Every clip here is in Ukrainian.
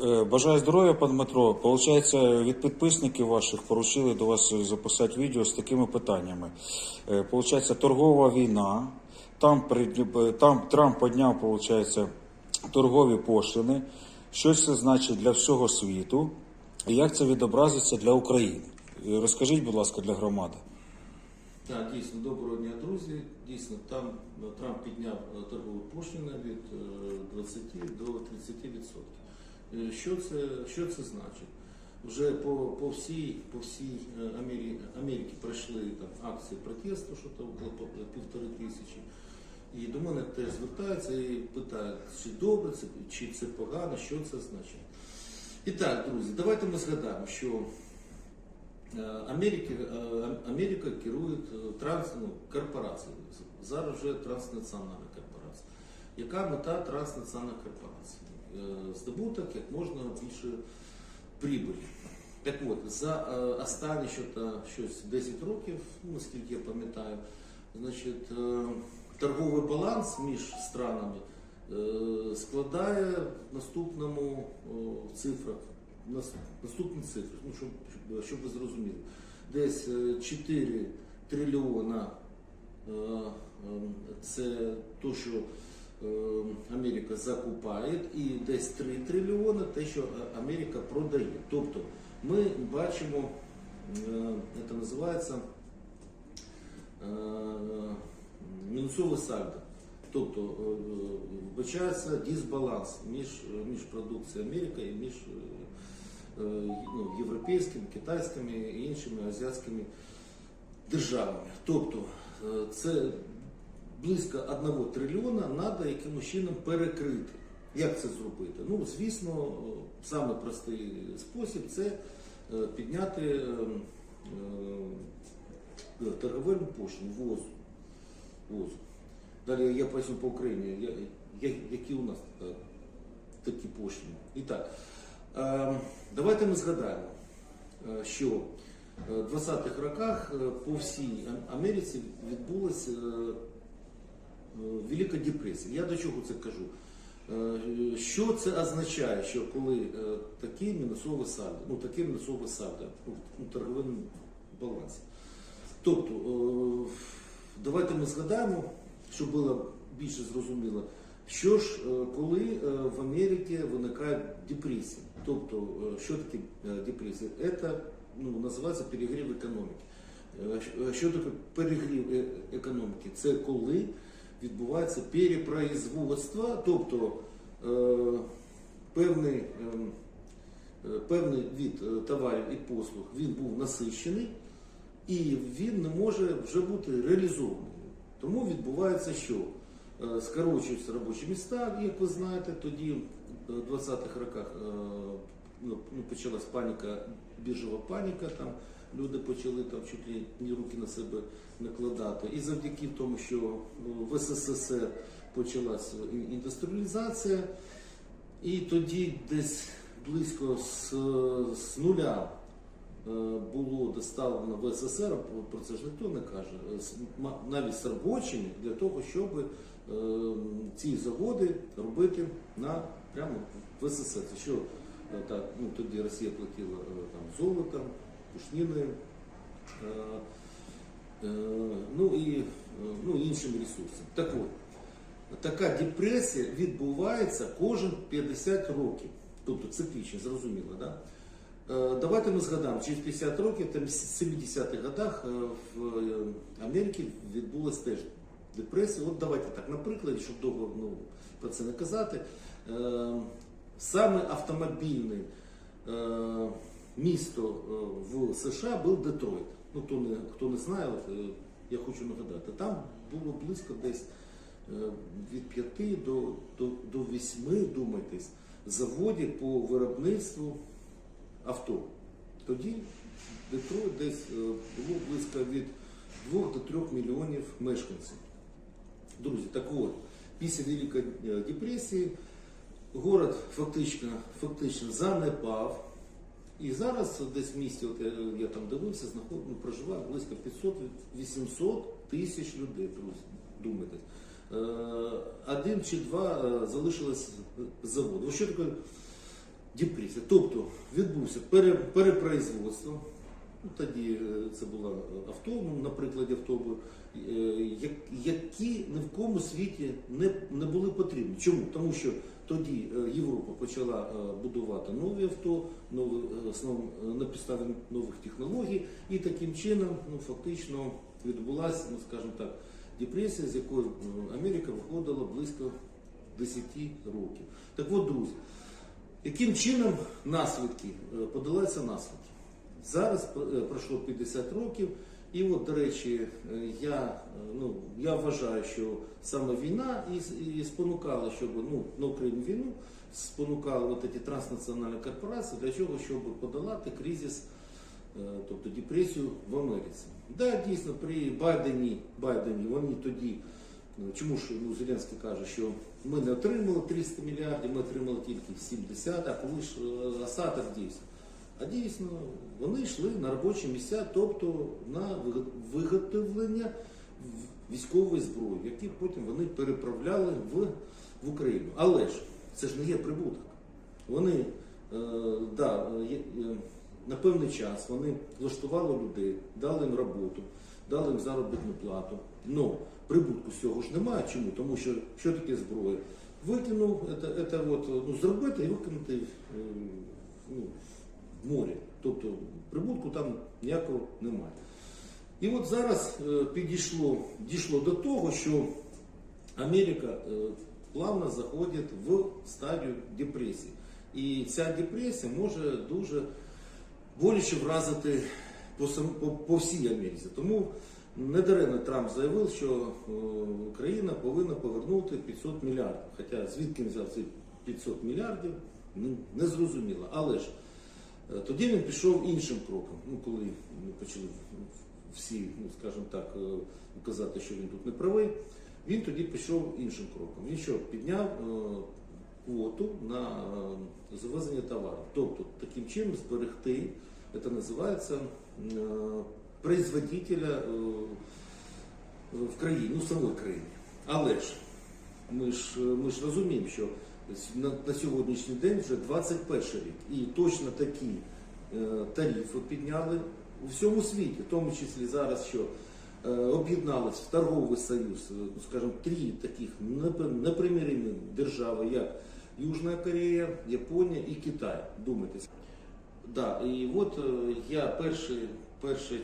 Е, Бажаю здоров'я, пан Дмитро. Получається, від підписників ваших поручили до вас записати відео з такими питаннями. Е, Получається, торгова війна. Там, там Трамп підняв, получається, торгові пошлини. Що це значить для всього світу? І як це відобразиться для України? Е, Розкажіть, будь ласка, для громади. Так, дійсно, доброго дня, друзі. Дійсно, там е, Трамп підняв е, торгову пошлину від е, 20 до 30%. Е, Що це, що це значить? Вже по, по всій, по всій е, Амері- Америці пройшли там, акції протесту, що там було півтори тисячі. І до мене теж звертаються і питають, чи добре це, чи це погано, що це означає. І так, друзі, давайте ми згадаємо, що Е, Америки, е, Америка керує транс, ну, корпорацією. Зараз вже транснаціональна корпорація. Яка мета транснаціональної корпорації? Е, Здобуток як можна більше прибулі. Так от, за е, останні щось 10 років, ну, наскільки я пам'ятаю, значить, е, торговий баланс між странами складає в наступному цифрах наступні цифри, ну, щоб, щоб, ви зрозуміли. Десь е, 4 трильйона це то, що Америка закупає, і десь 3 трильйона те, що е, Америка продає. Тобто ми бачимо, е, це називається е, мінусове сальдо. Тобто вбачається дисбаланс між, між продукцією Америки і між ну, європейськими, китайськими і іншими азіатськими державами. Тобто це близько 1 трильйона треба якимось чином перекрити. Як це зробити? Ну, звісно, саме простий спосіб це е, підняти е, е, торговельну пошлину возу. возу. Далі я поясню по Україні, які у нас такі пошлини. І так, давайте ми згадаємо, що в 20-х роках по всій Америці відбулася Велика депресія. Я до чого це кажу? Е, Що це означає, що коли е, такий мінусовий сальдо, ну таке мінусове сальдо у торговому балансі. Тобто, е, давайте ми згадаємо, щоб було більше зрозуміло, що ж, е, коли е, в Америці виникає депресія. Тобто, е, що таке е, депресія? Це ну, називається перегрів економіки. Е, Що таке перегрів е- економіки? Це коли відбувається перепроизводство, тобто е, певний, ем, е, певний від е, товарів і послуг він був насищений, і він не може вже бути реалізований. Тому відбувається, що Е, скорочуються робочі міста, як ви знаєте, тоді е, в 20-х роках е, ну, ну, почалась паніка, біржова паніка, там люди почали там чуть ли не руки на себе накладати. І завдяки тому, що ну, в СССР почалась ін- індустріалізація, і тоді десь близько з, з нуля е, було доставлено в СССР, про це ж ніхто не каже, з- навіть з робочими для того, щоб е, ці заводи робити на прямо в СССР. Що е, так, ну, тоді Росія платила е, там, золотом, пушниною, е, е, ну і е, ну, іншими ресурсами. Так от, така депресія відбувається кожен 50 років. Тобто циклічно, зрозуміло, да? Давайте ми згадаємо, через 50 років, там в 70-х годах в Америці відбулася теж депресія. От давайте так, на прикладі, щоб довго ну, про це не казати. Саме автомобільне е, місто е, в США був Детройт. Ну, хто не, хто не знає, е, я хочу нагадати, там було близько десь е, від 5 до, до, до 8, думайтесь, заводів по виробництву авто. Тоді Детройт десь було близько від 2 до 3 мільйонів мешканців. Друзі, так от, після Великої депресії город фактично, фактично занепав. І зараз десь в місті, от я, я там дивився, знаход, ну, проживає близько 500-800 тисяч людей, друзі, думайте. Е, один чи два е, залишилось заводу. Що таке депресія. Тобто відбувся пере, перепроизводство. Ну, тоді е, це було авто, ну, на прикладі автобусу, е, які ні в кому світі не, не були потрібні. Чому? Тому що тоді е, Європа почала будувати нові авто, нові, основ- на підставі нових технологій, і таким чином ну, фактично відбулася, ну, скажімо так, депресія, з якої Америка виходила близько 10 років. Так от, друзі, яким чином наслідки, подолаються наслідки? Зараз е, пройшло 50 років, і от, до речі, е, я, е, ну, я вважаю, що саме війна і, і спонукала, щоб ну, на Україну війну спонукали от ці транснаціональні корпорації для чого, щоб подолати кризис, тобто депресію в Америці. Да, дійсно, при Байдені, Байдені вони тоді, ну, чому ж ну, Зеленський каже, що ми не отримали 300 мільярдів, ми отримали тільки 70, а коли ж осадок дійсно. А дійсно, вони йшли на робочі місця, тобто на виготовлення військової зброї, які потім вони переправляли в, в Україну. Але ж це ж не є прибуток. Вони е, да, е, на певний час вони влаштували людей, дали їм роботу, дали їм заробітну плату. Но прибутку з цього ж немає. Чому? Тому що що таке зброя? Викинув, це, це от, ну, зробити і викинути е, ну, в море. Тобто прибутку там ніякого немає. І от зараз е, підійшло, дійшло до того, що Америка е, плавно заходить в стадію депресії. І ця депресія може дуже боляче вразити по, по, по всій Америці. Тому недаремно Трамп заявив, що е, Україна повинна повернути 500 мільярдів. Хоча звідки він взяв ці 500 мільярдів, ну, не зрозуміло. Але ж тоді він пішов іншим кроком. Ну, коли почали всі, ну скажімо так, е, казати, що він тут не правий, він тоді пішов іншим кроком. Він що підняв е, квоту на е, завезення товарів. Тобто таким чином зберегти, це називається е, производителя е, в країні, ну в самій країні. Але ж ми ж, ми ж розуміємо, що на, на сьогоднішній день вже 21 рік, і точно такі е, тарифи підняли у всьому світі, в тому числі зараз, що е, об'єднались в торговий союз, е, ну, скажімо, три таких непри- непримиримі держави, як Южна Корея, Японія і Китай. Думайтесь. Да, і от е, я перший, перша,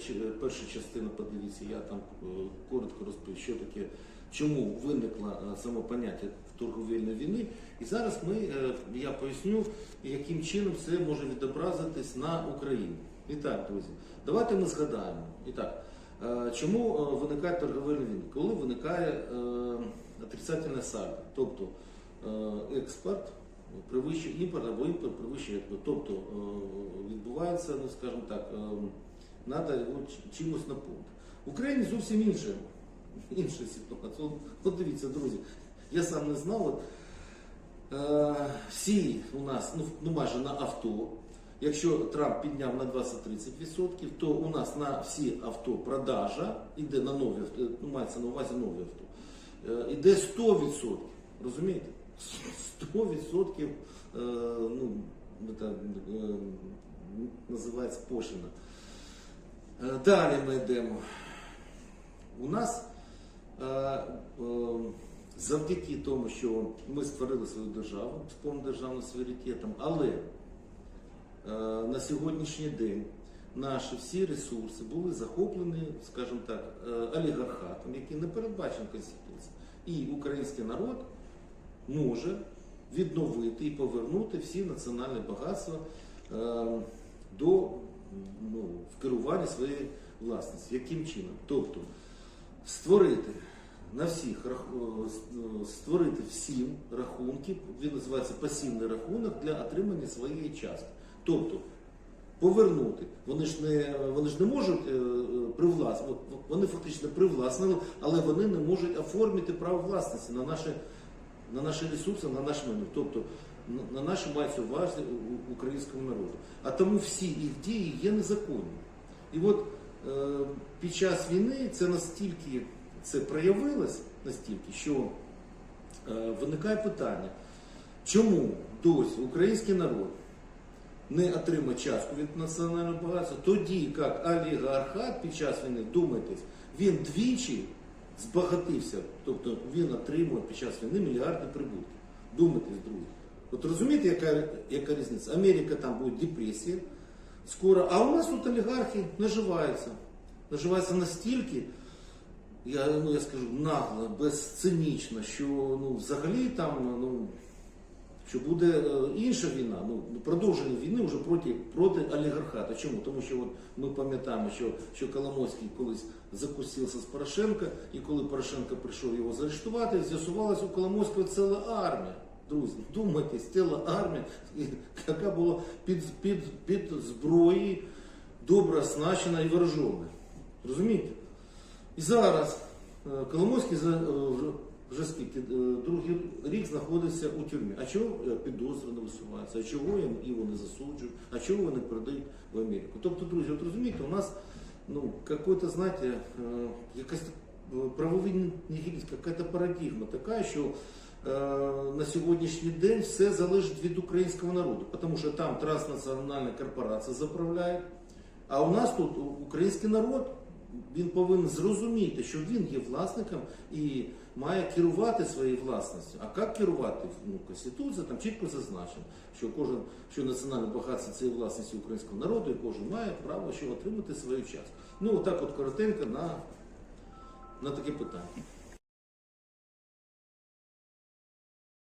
перша частина, подивіться, я там е, коротко розповів, що таке, чому виникло саме поняття торговельної війни. І зараз ми, е, я поясню, яким чином це може відобразитись на Україні. І так, друзі, давайте ми згадаємо. І так, е, чому е, виникає торговельна війна? Коли виникає отрицательне сальдо, тобто експорт Привищує імпорт або імпорт експорт. Тобто відбувається, ну скажімо так, треба його чимось наповнити. В Україні зовсім інша, інша ситуація. От дивіться, друзі, я сам не знав. Е, всі у нас, ну, ну майже на авто. Якщо Трамп підняв на 20-30%, то у нас на всі авто продажа іде на нові авто, ну мається на увазі нові авто, е, іде 100%. Розумієте? 100% е, ну, це, е, називається пошлина. Е, Далі ми йдемо. У нас е, е, завдяки тому, що ми створили свою державу з повним державним суверенітетом, але е, на сьогоднішній день наші всі ресурси були захоплені, скажімо так, е, олігархатом, який не передбачений Конституцією. І український народ може відновити і повернути всі національні багатства е, до ну, в керування своєї власності. Яким чином? Тобто створити на всіх рах- е, створити всім рахунки, він називається пасивний рахунок для отримання своєї частки. Тобто повернути. Вони ж не вони ж не можуть е, привласнити, вони фактично привласнили, але вони не можуть оформити право власності на наші, на наші ресурси, на наш майно. Тобто на- на наші мається увазі українському народу. А тому всі їх дії є незаконні. І от е, під час війни це настільки це проявилось, настільки, що е, виникає питання, чому досі український народ не отримати частку від національного багатства, тоді як олігархат під час війни, думайтесь, він двічі збагатився, тобто він отримує під час війни мільярдні прибутки. Думайтесь, друзі. От розумієте, яка, яка різниця? Америка там буде депресія скоро, а у нас тут олігархи наживаються. Наживаються настільки, я, ну, я скажу, нагло, безцинічно, що ну, взагалі там ну, що буде е, інша війна, ну продовження війни вже проти, проти олігархата. Чому? Тому що от ми пам'ятаємо, що, що Коломойський колись закусився з Порошенка, і коли Порошенко прийшов його заарештувати, з'ясувалося у Коломойського ціла армія. Друзі, думайтесь, ціла армія, яка була під, під, під зброї, добре оснащена і вооружена. Розумієте? І зараз е, Коломойський е, вже- скільки е, другий рік знаходиться у тюрмі. А чого підозри не висуваються? А чого їм його не засуджують? А чого вони передають в Америку? Тобто, друзі, от розумієте, у нас ну, какой-то, знаєте, якась правовий нігілізм, якась парадигма така, що на сьогоднішній день все залежить від українського народу, тому що там транснаціональна корпорація заправляє. А у нас тут український народ він повинен зрозуміти, що він є власником і має керувати своєю власністю. А як керувати? Ну, Конституція там чітко зазначено, що кожен, що національне багатство це є власність українського народу, і кожен має право що отримати свою частку. Ну, отак от коротенько на, на таке питання.